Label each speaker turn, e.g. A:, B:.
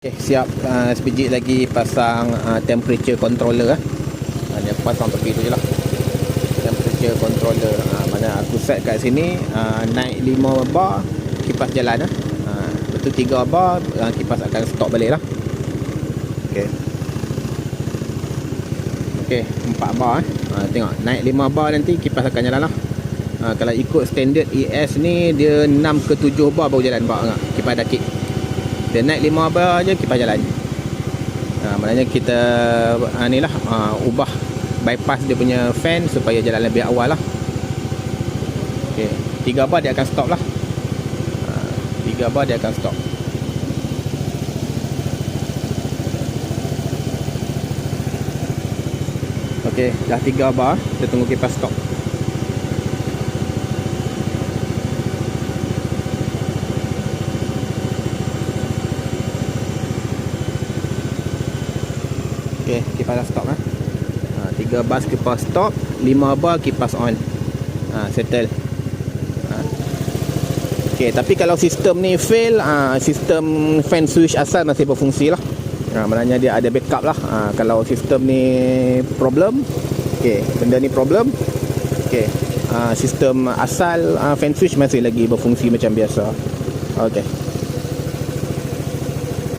A: Okay, siap uh, sebiji lagi pasang uh, temperature controller ah. Hanya pasang tepi tu je lah. Temperature controller. Uh, mana aku set kat sini uh, naik 5 bar kipas jalan ah. Uh, betul 3 bar uh, kipas akan stop balik lah. Okey. Okey, 4 bar eh. Uh, tengok naik 5 bar nanti kipas akan jalan lah. Uh, kalau ikut standard ES ni dia 6 ke 7 bar baru jalan bar. Kipas dah kick. Dia naik 5 bar je kipas jalan. Ha, maknanya kita ha, ni lah ha, ubah bypass dia punya fan supaya jalan lebih awal lah. Okey, 3 bar dia akan stop lah. Ha, 3 bar dia akan stop. Okey, dah 3 bar, kita tunggu kipas stop. Okey, kipas dah stop eh. Ha, 3 bar kipas stop, 5 bar kipas on. Ha, settle. Ha. Okey, tapi kalau sistem ni fail, ha, sistem fan switch asal masih berfungsi lah. Ha, maknanya dia ada backup lah. Ha, kalau sistem ni problem, okey, benda ni problem. Okey, ha, sistem asal ha, fan switch masih lagi berfungsi macam biasa. Okey.